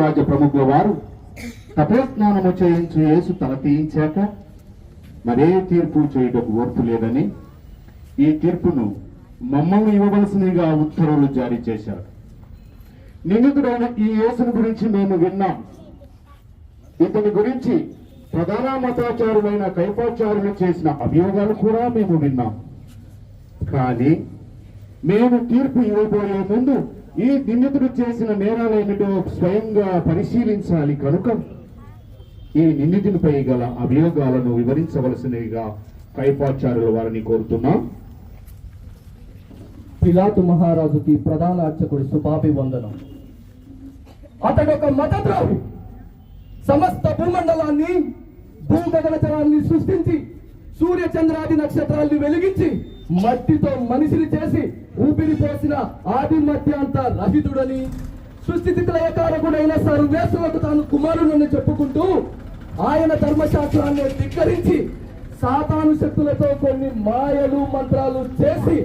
రాజ్య ప్రముఖుల వారు తపోస్నానము చేయించు యేసు తల తీయించాక మరే తీర్పు చేయుటకు ఓర్పు లేదని ఈ తీర్పును మమ్మల్ని ఇవ్వవలసినగా ఉత్తర్వులు జారీ చేశారు. నిందితుడైన ఈ యేసుని గురించి మేము విన్నాం. ఇతని గురించి ప్రధాన మతాచారులైన కైపాచారులు చేసిన అభియోగాలు కూడా మేము విన్నాం. కానీ మేము తీర్పు ఇవ్వబోయే ముందు ఈ నిందితుడు చేసిన నేరాలేమిటో స్వయంగా పరిశీలించాలి కనుక ఈ నిందితునిపై గల అభియోగాలను వివరించవలసినవిగా కైపాచారుల వారిని కోరుతున్నాం. పిలాతు మహారాజుకి ప్రధాన అర్చకుడి అతడు ఒక మతద్రోహి. సమస్త భూమండలాన్ని భూగగనచరాన్ని సృష్టించి సూర్య చంద్రాది నక్షత్రాల్ని వెలిగించి మట్టితో మనిషిని చేసి ఊపిరి పోసిన ఆది మధ్యాంత రహితుడని సృష్టితిలయకారకుడైన సర్వేశ్వరకు తాను కుమారుడని చెప్పుకుంటూ ఆయన ధర్మశాస్త్రాన్ని ధిక్కరించి సాతాను శక్తులతో కొన్ని మాయలు మంత్రాలు చేసి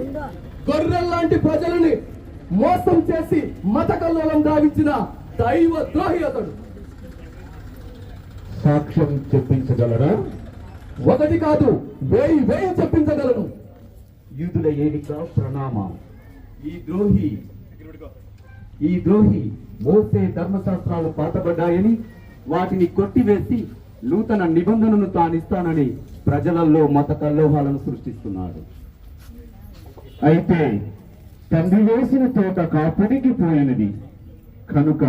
గొర్రెల్లాంటి ప్రజలని మోసం చేసి మత కల్లోలం గావించిన దైవ ద్రోహి అతడు. సాక్ష్యం చెప్పించగలరా? ఒకటి కాదు వేయి వేయి చెప్పించగలను. యూదుల ఏలిక ప్రణామం ఈ ద్రోహి ఈ ద్రోహి మోసే ధర్మశాస్త్రాలు పాతబడ్డాయని వాటిని కొట్టివేసి నూతన నిబంధనను తానిస్తానని ప్రజలలో మత కల్లోహాలను సృష్టిస్తున్నాడు. అయితే తండ్రి వేసిన తోట కాపునికి పోయినది. కనుక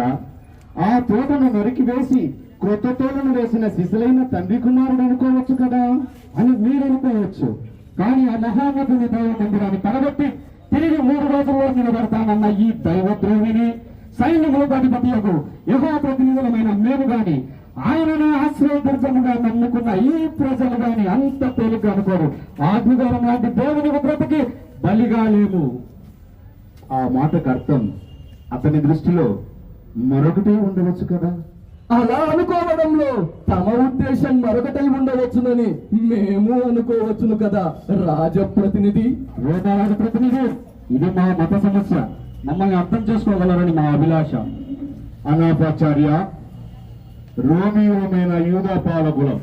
ఆ తోటను నరికి వేసి క్రొత్త తోటను వేసిన శిశులైన తండ్రి కుమారుడు అనుకోవచ్చు కదా అని మీరు అనుకోవచ్చు. కానీ ఆ మహానటుని దైవ మందిరాన్ని పడగొట్టి తిరిగి మూడు రోజుల్లో నిలబడతానన్న ఈ దైవద్రోహిని సైన్యములకు అధిపతి యొక్క యహో ప్రతినిధులమైన మేము గాని ఆయనను ఆశ్రయదుర్గముగా నమ్ముకున్న ఈ ప్రజలు గాని అంత తేలిక అనుకోరు. ఆదివారం లాంటి దేవుని బ్రతికి బలిగా లేము. ఆ మాటకు అర్థం అతని దృష్టిలో మరొకటి ఉండవచ్చు కదా? అలా అనుకోవడంలో తమ ఉద్దేశం మరొకటై ఉండవచ్చునని మేము అనుకోవచ్చును కదా రాజప్రతినిధి. వేదారాజ ప్రతినిధి ఇది మా మత సమస్య. మమ్మల్ని అర్థం చేసుకోగలరని మా అభిలాష. అనాపాచార్య రోమియోమైన యూదా పాలకులం.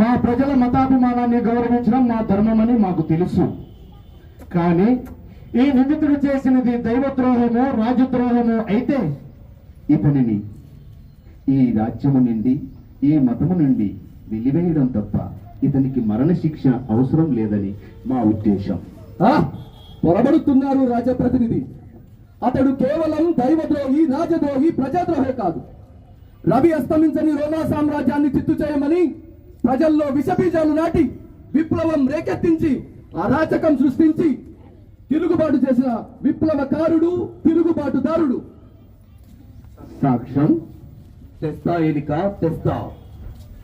మా ప్రజల మతాభిమానాన్ని గౌరవించడం మా ధర్మమని మాకు తెలుసు. కానీ ఈ నిందితుడు చేసినది దైవద్రోహము రాజద్రోహము అయితే ఇతనిని ఈ రాజ్యము నుండి ఈ మతము నుండి వెలివేయడం తప్ప ఇతనికి మరణ శిక్ష అవసరం లేదని మా ఉద్దేశం. ఆ, పొరబడుతున్నారు రాజప్రతినిధి. అతడు కేవలం దైవద్రోహి రాజద్రోహి ప్రజాద్రోహే కాదు. రవి అస్తమించని రోమా సామ్రాజ్యాన్ని చిత్తు చేయమని ప్రజల్లో విషబీజాలు నాటి విప్లవం రేకెత్తించి అరాచకం సృష్టించి తిరుగుబాటు చేసిన విప్లవకారుడు తిరుగుబాటుదారుడు. సాక్ష్యం? తెస్తా ఏలిక తెస్తా.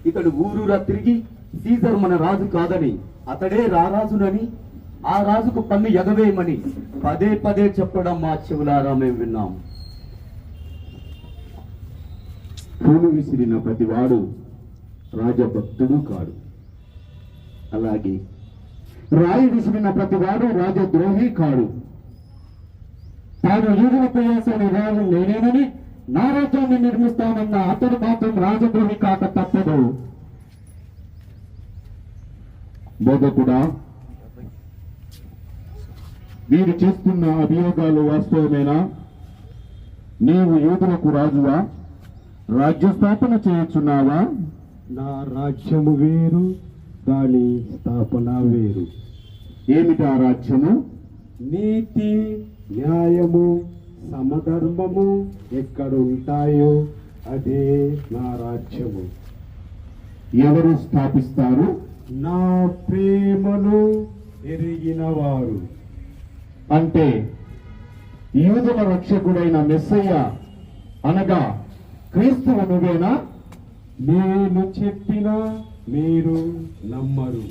ఇతడు ఊరూరా తిరిగి సీజర్ మన రాజు కాదని అతడే రారాజునని ఆ రాజుకు పన్ను ఎగవేయమని పదే పదే చెప్పడం మా చెవులారా మేము విన్నాం. పూలు విసిరిన ప్రతివాడు రాజభక్తుడు కాడు. అలాగే రాయి విసిరిన ప్రతివాడు రాజద్రోహి కాడు. తాను యూదులపై వేసిన రాజు నేనేనని నా రాజ్యాన్ని నిర్మిస్తానన్న అతడు మాత్రం రాజద్రోహి కాక తప్పదు. బోధకుడా వీరు చేస్తున్న అభియోగాలు వాస్తవమేనా? నీవు యూదులకు రాజువా? రాజ్య స్థాపన చేయుచున్నావా? నా రాజ్యము వేరు దాని స్థాపన వేరు. ఏమిటా రాజ్యము? నీతి సమధర్మము ఎక్కడ ఉంటాయో అదే నా రాజ్యము. ఎవరు స్థాపిస్తారు? నా ప్రేమను ఎరిగిన వారు. అంటే యూదుల రక్షకుడైన మెస్సయ్య అనగా క్రీస్తువు నువ్వేనా? నేను చెప్పిన మీరు నమ్మరు.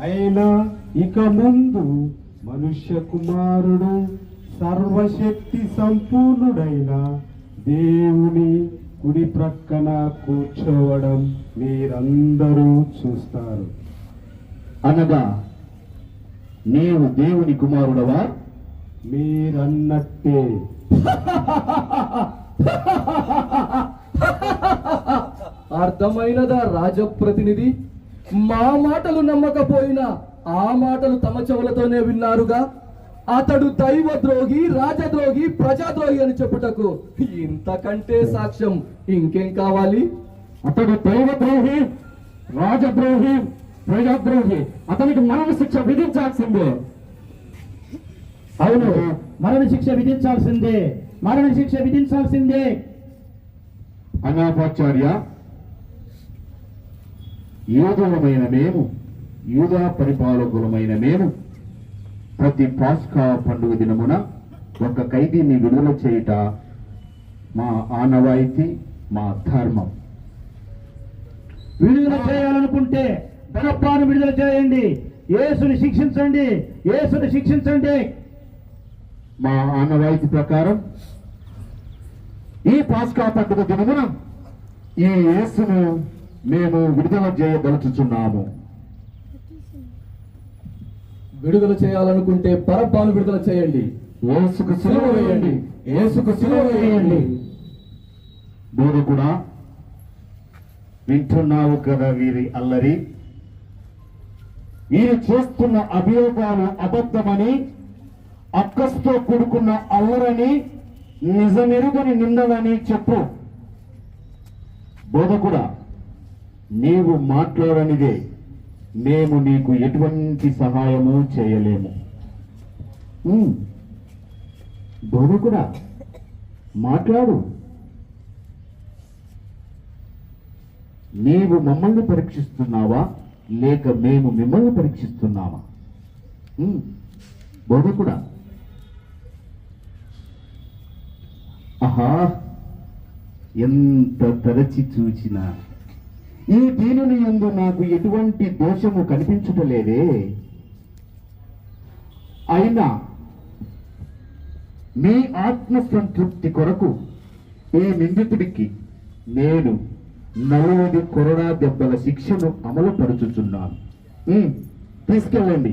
అయినా ఇక ముందు మనుష్య కుమారుడు సర్వశక్తి సంపూర్ణుడైన దేవుని కుడి ప్రక్కన కూర్చోవడం మీరందరూ చూస్తారు. అనగా నీవు దేవుని కుమారుడవా? మీరన్నట్టే. అర్థమైనదా రాజప్రతినిధి? మా మాటలు నమ్మకపోయినా ఆ మాటలు తమ చెవులతోనే విన్నారుగా? అతడు దైవద్రోహి రాజద్రోహి ప్రజాద్రోహి అని చెప్పుటకు. ఇంతకంటే సాక్ష్యం ఇంకేం కావాలి? అతడు దైవద్రోహి రాజద్రోహి ప్రజాద్రోహి. అతనికి మరణ శిక్ష విధించాల్సిందే. అవును. మరణ శిక్ష విధించాల్సిందే. మరణ శిక్ష విధించాల్సిందే. అనాథాచార్య యూదులమైన మేము యూదా పరిపాలకులమైన మేము ప్రతి పాస్కా పండుగ దినమున ఒక ఖైదీని విడుదల చేయుట మా ఆనవాయితీ మా ధర్మం. విడుదల చేయాలనుకుంటే బరప్పాను విడుదల చేయండి. యేసుని శిక్షించండి. యేసుని శిక్షించండి. మా ఆనవాయితీ ప్రకారం ఈ పాస్కా పండుగ దినమున ఈ యేసును మేము విడుదల చేయదలుచుచున్నాము. విడుదల చేయాలనుకుంటే పరబ్బాను విడుదల చేయండి. యేసుకు సిలువ వేయండి. యేసుకు సిలువ వేయండి. బోధకుడా వింటున్నావు కదా వీరి అల్లరి. వీరు చేస్తున్న అభియోగాలు అబద్ధమని అక్కస్తో కూడుకున్న అల్లరని నిజమెరుగని నిందలని చెప్పు. బోధకుడా నీవు మాట్లాడనిదే. మేము నీకు ఎటువంటి సహాయము చేయలేము. బోధకుడా మాట్లాడు. నీవు మమ్మల్ని పరీక్షిస్తున్నావా? లేక మేము మిమ్మల్ని పరీక్షిస్తున్నావా బోధకుడా. ఆహా. ఎంత తరచి చూచినా ఈ దీనిని యందు నాకు ఎటువంటి దోషము కనిపించుటలేదే. అయినా మీ ఆత్మ సంతృప్తి కొరకు ఈ నిందితుడికి నేను నలభై కొరడా దెబ్బల శిక్షను అమలు పరుచుచున్నాను తీసుకెళ్ళండి.